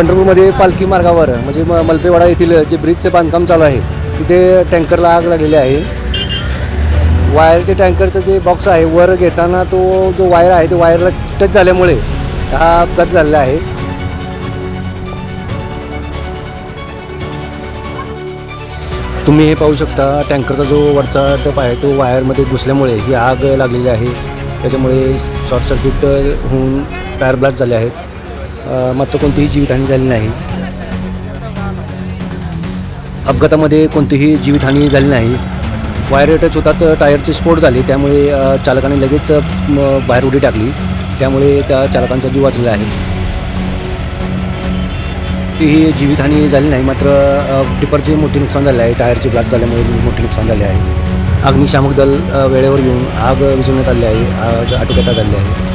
पंढरपूरमध्ये पालखी मार्गावर म्हणजे म मलपेवाडा येथील जे ब्रिजचं बांधकाम चालू आहे तिथे टँकरला आग लागलेली आहे. वायरचे टँकरचं जे बॉक्स आहे वर घेताना तो जो वायर आहे तो वायरला टच झाल्यामुळे हा अपघात झालेला आहे. तुम्ही हे पाहू शकता टँकरचा जो वरचा टप आहे तो वायरमध्ये घुसल्यामुळे ही आग लागलेली आहे. त्याच्यामुळे शॉर्ट सर्किट होऊन टायर ब्लास्ट झाले आहेत. मात्र कोणतीही जीवितहानी झाली नाही. अपघातामध्ये कोणतीही जीवितहानी झाली नाही. वायर टच होताच टायरचे स्फोट झाले त्यामुळे चालकाने लगेच बाहेर उडी टाकली. त्यामुळे त्या चालकांचा जीव वाचलेला आहे. ही जीवितहानी झाली नाही मात्र टिपरचे मोठे नुकसान झाले आहे. टायरचे ब्लास्ट झाल्यामुळे मोठे नुकसान झाले आहे. अग्निशामक दल वेळेवर येऊन आग विझवण्यात आली आहे. आग आटोक्यात आली आहे.